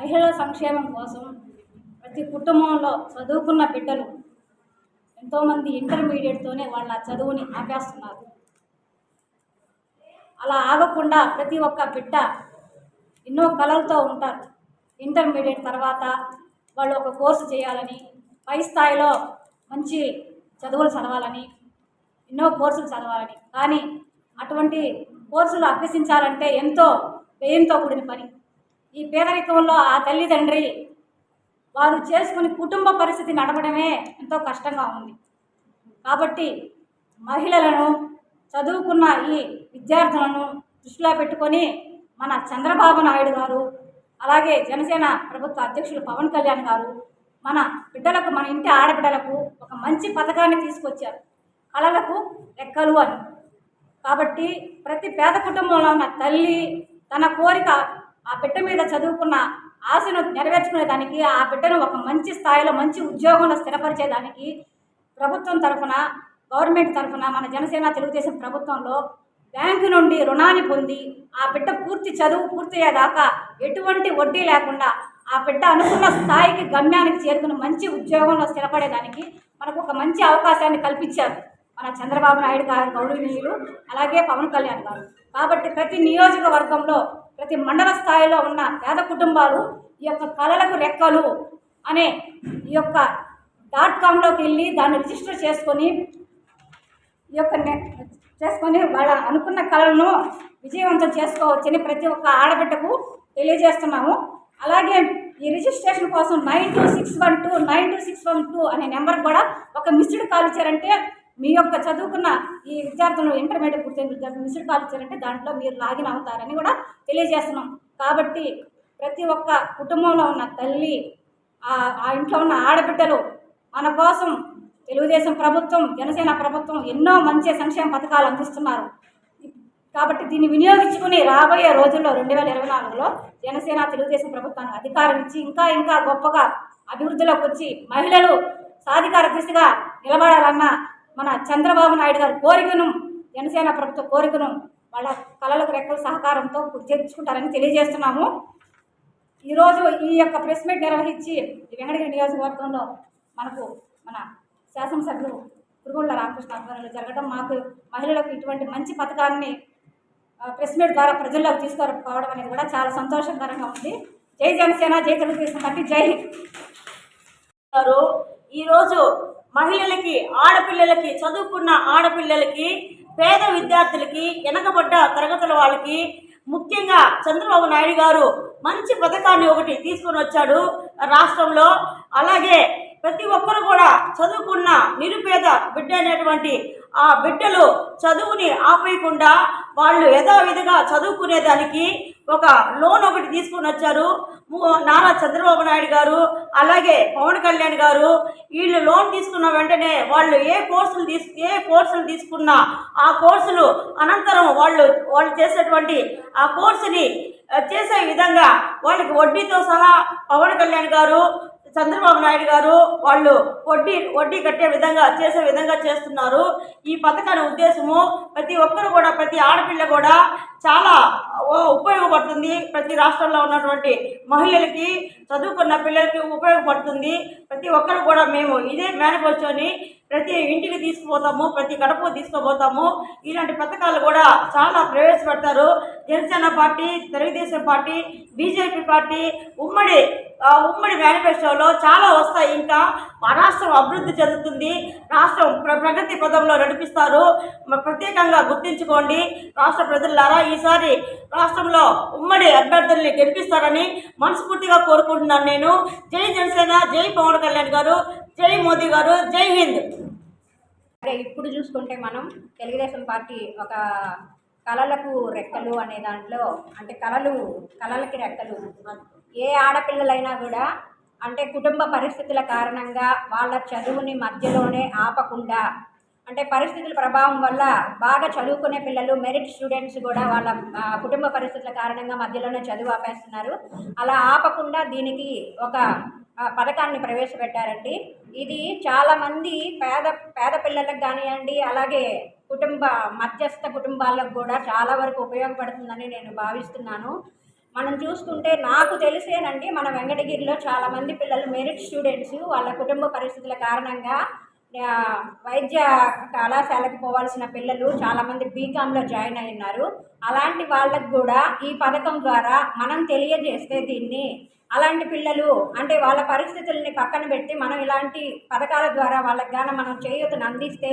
మహిళల సంక్షేమం కోసం ప్రతి కుటుంబంలో చదువుకున్న బిడ్డలు ఎంతోమంది ఇంటర్మీడియట్తోనే వాళ్ళ చదువుని ఆపేస్తున్నారు. అలా ఆగకుండా ప్రతి ఒక్క బిడ్డ ఎన్నో కళలతో ఉంటారు. ఇంటర్మీడియట్ తర్వాత వాళ్ళు ఒక కోర్సు చేయాలని పై స్థాయిలో మంచి చదువులు చదవాలని ఎన్నో కోర్సులు చదవాలని. కానీ అటువంటి కోర్సులు అభ్యసించాలంటే ఎంతో వ్యయంతో కూడిన పని. ఈ పేదరికంలో ఆ తల్లిదండ్రి వారు చేసుకుని కుటుంబ పరిస్థితి నడపడమే ఎంతో కష్టంగా ఉంది. కాబట్టి మహిళలను చదువుకున్న ఈ విద్యార్థులను దృష్టిలో పెట్టుకొని మన చంద్రబాబు నాయుడు గారు అలాగే జనసేన ప్రభుత్వ అధ్యక్షులు పవన్ కళ్యాణ్ గారు మన బిడ్డలకు మన ఇంటి ఆడబిడ్డలకు ఒక మంచి పథకాన్ని తీసుకొచ్చారు. కళలకు రెక్కలు అని. కాబట్టి ప్రతి పేద కుటుంబంలో ఉన్న తల్లి తన కోరిక ఆ బిడ్డ మీద చదువుకున్న ఆశను నెరవేర్చుకునేదానికి ఆ బిడ్డను ఒక మంచి స్థాయిలో మంచి ఉద్యోగంలో స్థిరపరిచేదానికి ప్రభుత్వం తరఫున గవర్నమెంట్ తరఫున మన జనసేన తెలుగుదేశం ప్రభుత్వంలో బ్యాంకు నుండి రుణాన్ని పొంది ఆ బిడ్డ పూర్తి చదువు పూర్తయ్యేదాకా ఎటువంటి వడ్డీ లేకుండా ఆ బిడ్డ అనుకున్న స్థాయికి గమ్యానికి చేరుకుని మంచి ఉద్యోగంలో స్థిరపడేదానికి మనకు ఒక మంచి అవకాశాన్ని కల్పించారు మన చంద్రబాబు నాయుడు గారు గౌరవనీయులు అలాగే పవన్ కళ్యాణ్ గారు. కాబట్టి ప్రతి నియోజకవర్గంలో ప్రతి మండల స్థాయిలో ఉన్న పేద కుటుంబాలు ఈ యొక్క కళలకు రెక్కలు అనే ఈ యొక్క డాట్ కామ్లోకి వెళ్ళి దాన్ని రిజిస్టర్ చేసుకొని ఈ యొక్క చేసుకొని వాళ్ళ అనుకున్న కళలను విజయవంతం చేసుకోవచ్చని ప్రతి ఒక్క ఆడబిడ్డకు తెలియజేస్తున్నాము. అలాగే ఈ రిజిస్ట్రేషన్ కోసం nine two six one two nine two six one two అనే నెంబర్ కూడా ఒక మిస్డ్ కాల్ ఇచ్చారంటే మీ యొక్క చదువుకున్న ఈ విద్యార్థులు ఇంటర్మీడియట్ పూర్తయిన విద్యార్థులు మిస్డ్ కాల్ ఇచ్చారంటే దాంట్లో మీరు లాగిన్ అవుతారని కూడా తెలియజేస్తున్నాం. కాబట్టి ప్రతి ఒక్క కుటుంబంలో ఉన్న తల్లి ఆ ఇంట్లో ఉన్న ఆడబిడ్డలు మన కోసం తెలుగుదేశం ప్రభుత్వం జనసేన ప్రభుత్వం ఎన్నో మంచి సంక్షేమ పథకాలు అందిస్తున్నారు. కాబట్టి దీన్ని వినియోగించుకుని రాబోయే రోజుల్లో రెండు వేల ఇరవై నాలుగులో జనసేన తెలుగుదేశం ప్రభుత్వానికి అధికారం ఇచ్చి ఇంకా ఇంకా గొప్పగా అభివృద్ధిలోకి వచ్చి మహిళలు సాధికార దిశగా నిలబడాలన్న మన చంద్రబాబు నాయుడు గారి కోరికను జనసేన ప్రభుత్వ కోరికను వాళ్ళ కళలకు రెక్కల సహకారంతో తెచ్చుకుంటారని తెలియజేస్తున్నాము. ఈరోజు ఈ యొక్క ప్రెస్ మీట్ నిర్వహించి వెంకటగిరి నియోజకవర్గంలో మనకు మన శాసనసభ్యులు పురుగుళ్ళ రామకృష్ణ ఆధ్వర్యంలో జరగడం మాకు మహిళలకు ఇటువంటి మంచి పథకాన్ని ప్రెస్ మీట్ ద్వారా ప్రజల్లోకి తీసుకురావడం అనేది కూడా చాలా సంతోషకరంగా ఉంది. జై జనసేన జై తెలుగుదేశం పార్టీ జై గారు ఈరోజు మహిళలకి ఆడపిల్లలకి చదువుకున్న ఆడపిల్లలకి పేద విద్యార్థులకి వెనకబడ్డ తరగతుల వాళ్ళకి ముఖ్యంగా చంద్రబాబు నాయుడు గారు మంచి పథకాన్ని ఒకటి తీసుకొని వచ్చాడు రాష్ట్రంలో. అలాగే ప్రతి ఒక్కరు కూడా చదువుకున్న నిరుపేద బిడ్డ అనేటువంటి ఆ బిడ్డలు చదువుని ఆపేయకుండా వాళ్ళు యథావిధిగా చదువుకునేదానికి ఒక లోన్ ఒకటి తీసుకొని వచ్చారు. నానా నారా చంద్రబాబు నాయుడు గారు అలాగే పవన్ కళ్యాణ్ గారు వీళ్ళు లోన్ తీసుకున్న వెంటనే వాళ్ళు ఏ కోర్సులు తీసు ఏ కోర్సులు తీసుకున్నా ఆ కోర్సులు అనంతరం వాళ్ళు వాళ్ళు చేసేటువంటి ఆ కోర్సుని చేసే విధంగా వాళ్ళకి వడ్డీతో సహా పవన్ కళ్యాణ్ గారు చంద్రబాబు నాయుడు గారు వాళ్ళు వడ్డీ వడ్డీ కట్టే విధంగా చేసే విధంగా చేస్తున్నారు. ఈ పథకాన్ని ఉద్దేశము ప్రతి ఒక్కరు కూడా ప్రతి ఆడపిల్ల కూడా చాలా ఉపయోగపడుతుంది. ప్రతి రాష్ట్రంలో ఉన్నటువంటి మహిళలకి చదువుకున్న పిల్లలకి ఉపయోగపడుతుంది. ప్రతి ఒక్కరు కూడా మేము ఇదే మేనకొచ్చని ప్రతి ఇంటికి తీసుకుపోతాము ప్రతి గడపకు తీసుకుపోతాము. ఇలాంటి పథకాలు కూడా చాలా ప్రవేశపెడతారు. Janasena party Telugu Desam party BJP party ఉమ్మడి ఉమ్మడి మేనిఫెస్టోలో చాలా వస్తాయి. ఇంకా మా రాష్ట్రం అభివృద్ధి చెందుతుంది. రాష్ట్రం ప్ర ప్రగతి పదంలో నడిపిస్తారు. ప్రత్యేకంగా గుర్తించుకోండి. రాష్ట్ర ప్రజలారా ఈసారి రాష్ట్రంలో ఉమ్మడి అభ్యర్థుల్ని గెలిపిస్తారని మనస్ఫూర్తిగా కోరుకుంటున్నాను నేను. జై జనసేన జై పవన్ కళ్యాణ్ గారు. జై మోదీ గారు జై హింద్. అదే ఇప్పుడు చూసుకుంటే మనం తెలుగుదేశం పార్టీ ఒక కళలకు రెక్కలు అనే దాంట్లో అంటే కళలు కళలకి రెక్కలు. ఏ ఆడపిల్లలైనా కూడా అంటే కుటుంబ పరిస్థితుల కారణంగా వాళ్ళ చదువుని మధ్యలోనే ఆపకుండా అంటే పరిస్థితుల ప్రభావం వల్ల బాగా చదువుకునే పిల్లలు మెరిట్ స్టూడెంట్స్ కూడా వాళ్ళ కుటుంబ పరిస్థితుల కారణంగా మధ్యలోనే చదువు ఆపేస్తున్నారు. అలా ఆపకుండా దీనికి ఒక పథకాన్ని ప్రవేశపెట్టారండి. ఇది చాలామంది పేద పేద పిల్లలకు కానివ్వండి అలాగే కుటుంబ మధ్యస్థ కుటుంబాలకు కూడా చాలా వరకు ఉపయోగపడుతుందని నేను భావిస్తున్నాను. మనం చూసుకుంటే నాకు తెలిసేనండి మన వెంకటగిరిలో చాలామంది పిల్లలు మెరిట్ స్టూడెంట్స్ వాళ్ళ కుటుంబ పరిస్థితుల కారణంగా వైద్య కళాశాలకు పోవాల్సిన పిల్లలు చాలామంది బీకామ్లో జాయిన్ అయి ఉన్నారు. అలాంటి వాళ్ళకు కూడా ఈ పథకం ద్వారా మనం తెలియజేస్తే దీన్ని అలాంటి పిల్లలు అంటే వాళ్ళ పరిస్థితుల్ని పక్కన పెట్టి మనం ఇలాంటి పథకాల ద్వారా వాళ్ళకి గాన మనం చేయూతను అందిస్తే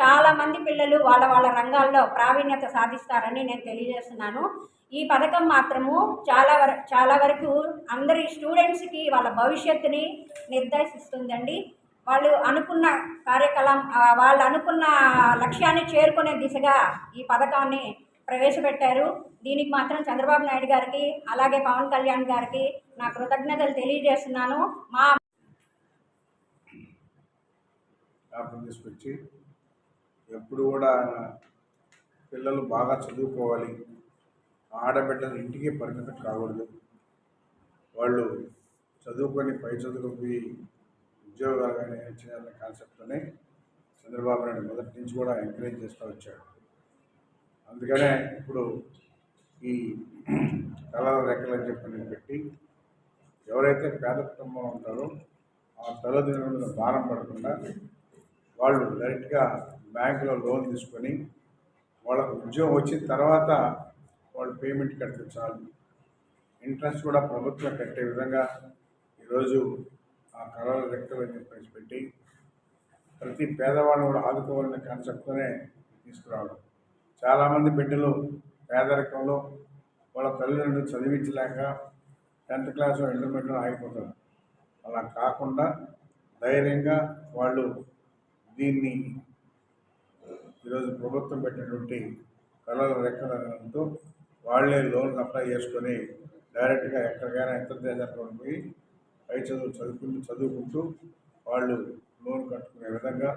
చాలామంది పిల్లలు వాళ్ళ వాళ్ళ రంగాల్లో ప్రావీణ్యత సాధిస్తారని నేను తెలియజేస్తున్నాను. ఈ పథకం మాత్రము చాలా వర చాలా వరకు అందరి స్టూడెంట్స్కి వాళ్ళ భవిష్యత్తుని నిర్దేశిస్తుందండి. వాళ్ళు అనుకున్న కార్యకలాం వాళ్ళు అనుకున్న లక్ష్యాన్ని చేరుకునే దిశగా ఈ పథకాన్ని ప్రవేశపెట్టారు. దీనికి మాత్రం చంద్రబాబు నాయుడు గారికి అలాగే పవన్ కళ్యాణ్ గారికి నా కృతజ్ఞతలు తెలియజేస్తున్నాను. మా జ్ఞాపకం తీసుకొచ్చి ఎప్పుడు కూడా ఆయన పిల్లలు బాగా చదువుకోవాలి. ఆడబిడ్డలు ఇంటికి పరిమితం కాకూడదు. వాళ్ళు చదువుకొని పై చదువుకి ఉద్యోగాలు కానీ చేయాలనే కాన్సెప్ట్తోనే చంద్రబాబు నాయుడు మొదటి నుంచి కూడా ఎంకరేజ్ చేస్తూ వచ్చాడు. అందుకనే ఇప్పుడు ఈ కళల రెక్కలని చెప్పి నేను పెట్టి ఎవరైతే పేద కుటుంబంలో ఉంటారో ఆ తల్లిదండ్రుల మీద భారం పడకుండా వాళ్ళు డైరెక్ట్గా బ్యాంకులో లోన్ తీసుకొని వాళ్ళకు ఉద్యోగం వచ్చిన తర్వాత వాళ్ళు పేమెంట్ కడితే చాలు. ఇంట్రెస్ట్ కూడా ప్రభుత్వం కట్టే విధంగా ఈరోజు ఆ కళల రెక్కలు అని చెప్పేసి పెట్టి ప్రతి పేదవాడిని కూడా ఆదుకోవాలనే కాన్సెప్ట్తోనే తీసుకురావడం. చాలామంది బిడ్డలు పేదరికంలో వాళ్ళ తల్లిదండ్రులు చదివించలేక టెన్త్ క్లాస్ ఇంటర్మీడియట్లో ఆగిపోతారు. అలా కాకుండా ధైర్యంగా వాళ్ళు దీన్ని ఈరోజు ప్రభుత్వం పెట్టినటువంటి కళల రెక్కలతో వాళ్ళే లోన్ అప్లై చేసుకొని డైరెక్ట్గా ఎక్కడికైనా ఇతర దేశాలకు పోయి పై చదువు చదువుకుంటూ చదువుకుంటూ వాళ్ళు లోన్ కట్టుకునే విధంగా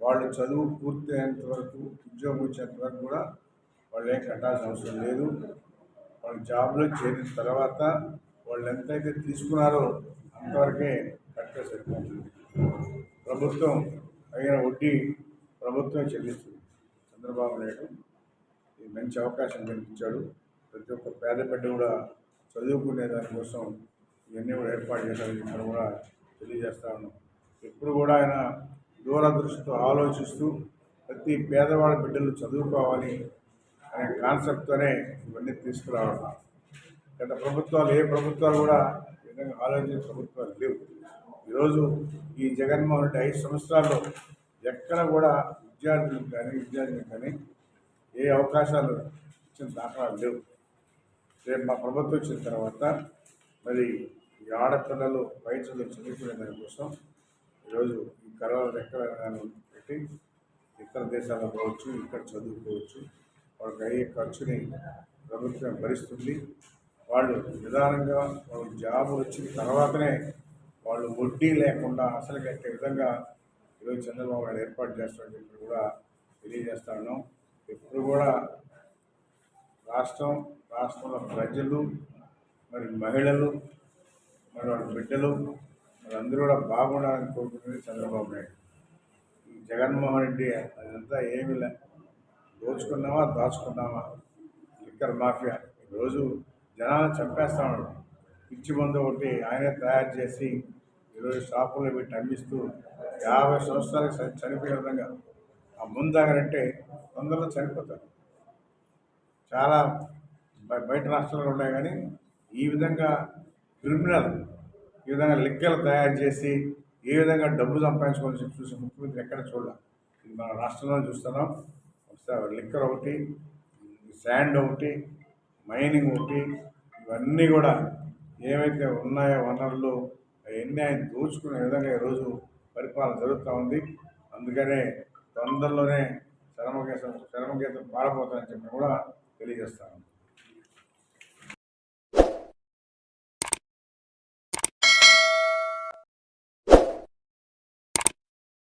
వాళ్ళు చదువు పూర్తి అయ్యేంత వరకు ఉద్యోగం వచ్చేంత వరకు కూడా వాళ్ళు ఏం కట్టాల్సిన అవసరం లేదు. వాళ్ళు జాబ్లో చేరిన తర్వాత వాళ్ళు ఎంతైతే తీసుకున్నారో అంతవరకే కట్టే సరిపోతుంది. ప్రభుత్వం అయిన వడ్డీ ప్రభుత్వం చెల్లిస్తుంది. చంద్రబాబు నాయుడు మంచి అవకాశం కల్పించాడు. ప్రతి ఒక్క పేద బిడ్డ కూడా చదువుకునే దానికోసం ఇవన్నీ కూడా ఏర్పాటు చేశారని మనం కూడా తెలియజేస్తా ఉన్నాం. ఎప్పుడు కూడా ఆయన దూరదృష్టితో ఆలోచిస్తూ ప్రతి పేదవాళ్ళ బిడ్డలు చదువుకోవాలి అనే కాన్సెప్ట్తోనే ఇవన్నీ తీసుకురావడం. గత ప్రభుత్వాలు ఏ ప్రభుత్వాలు కూడా విధంగా ఆలోచించే ప్రభుత్వాలు లేవు. ఈరోజు ఈ జగన్మోహన్ రెడ్డి ఐదు సంవత్సరాల్లో ఎక్కడ కూడా విద్యార్థులకు కానీ విద్యార్థులకు కానీ ఏ అవకాశాలు ఇచ్చిన దాఖలాలు లేవు. రేపు మా ప్రభుత్వం వచ్చిన తర్వాత మరి ఈ ఆడపిల్లలు పై చదువు చదువుకునే దానికోసం ఈరోజు ఈ కరోనా ఎక్కడ పెట్టి ఇతర దేశాలకు పోవచ్చు ఇక్కడ చదువుకోవచ్చు. వాళ్ళకి అయ్యే ఖర్చుని ప్రభుత్వం భరిస్తుంది. వాళ్ళు నిదానంగా వాళ్ళకి జాబ్ వచ్చిన తర్వాతనే వాళ్ళు వడ్డీ లేకుండా అసలు కట్టే విధంగా ఈరోజు చంద్రబాబు నాయుడు ఏర్పాటు చేస్తాడని చెప్పి కూడా తెలియజేస్తాను ఎప్పుడు కూడా రాష్ట్రం రాష్ట్రంలో ప్రజలు మరి మహిళలు మరి వాళ్ళ బిడ్డలు మరి అందరూ కూడా బాగుండాలని కోరుకుంటుంది చంద్రబాబు నాయుడు. ఈ జగన్మోహన్ రెడ్డి అదంతా ఏమి లే దోచుకున్నామా దాచుకున్నామా? Liquor mafia. ఈరోజు జనాలను చంపేస్తాడు పిచ్చి మందు ఒకటి ఆయనే తయారు చేసి ఈరోజు షాపుల్లో పెట్టి అమ్మిస్తూ యాభై సంవత్సరాలకు చనిపోయే విధంగా. ఆ ముందు తాగారంటే తొందరలో చనిపోతారు. చాలా బయట రాష్ట్రాలు ఉన్నాయి కానీ ఈ విధంగా క్రిమినల్ ఈ విధంగా లెక్కలు తయారు చేసి ఏ విధంగా డబ్బు సంపాదించుకోవాలని చెప్పి చూసి ముఖ్యమంత్రి ఎక్కడ చూడాలి? ఇది మన రాష్ట్రంలో చూస్తున్నాం. లిక్కర్ ఒకటి శాండ్ ఒకటి మైనింగ్ ఒకటి ఇవన్నీ కూడా ఏవైతే ఉన్నాయో వనరులు అవన్నీ ఆయన దోచుకునే విధంగా ఈరోజు పరిపాలన జరుగుతూ ఉంది. అందుకనే తొందరలోనే శ్రమగీతం శ్రమగీతం పాడబోతానని చెప్పి కూడా తెలియజేస్తాను